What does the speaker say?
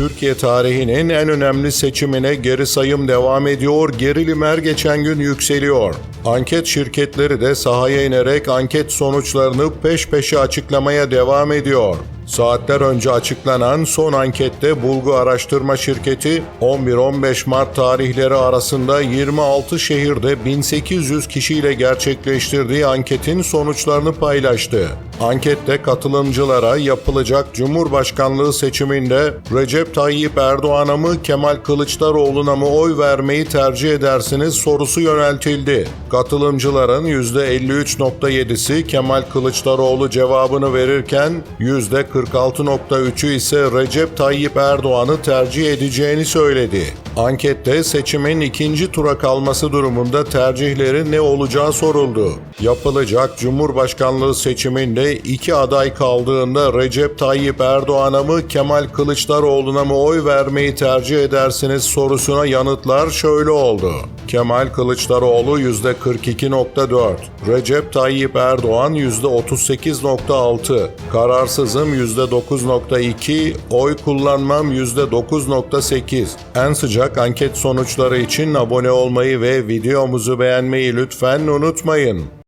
Türkiye tarihinin en önemli seçimine geri sayım devam ediyor, gerilim her geçen gün yükseliyor. Anket şirketleri de sahaya inerek anket sonuçlarını peş peşe açıklamaya devam ediyor. Saatler önce açıklanan son ankette Bulgu Araştırma Şirketi 11-15 Mart tarihleri arasında 26 şehirde 1800 kişiyle gerçekleştirdiği anketin sonuçlarını paylaştı. Ankette katılımcılara yapılacak Cumhurbaşkanlığı seçiminde Recep Tayyip Erdoğan'a mı Kemal Kılıçdaroğlu'na mı oy vermeyi tercih edersiniz sorusu yöneltildi. Katılımcıların %53.7'si Kemal Kılıçdaroğlu cevabını verirken %46.3'ü ise Recep Tayyip Erdoğan'ı tercih edeceğini söyledi. Ankette seçimin ikinci tura kalması durumunda tercihleri ne olacağı soruldu. Yapılacak Cumhurbaşkanlığı seçiminde iki aday kaldığında Recep Tayyip Erdoğan'a mı Kemal Kılıçdaroğlu'na mı oy vermeyi tercih edersiniz sorusuna yanıtlar şöyle oldu. Kemal Kılıçdaroğlu %42.4, Recep Tayyip Erdoğan %38.6, kararsızım %9.2, oy kullanmam %9.8. En sıcak anket sonuçları için abone olmayı ve videomuzu beğenmeyi lütfen unutmayın.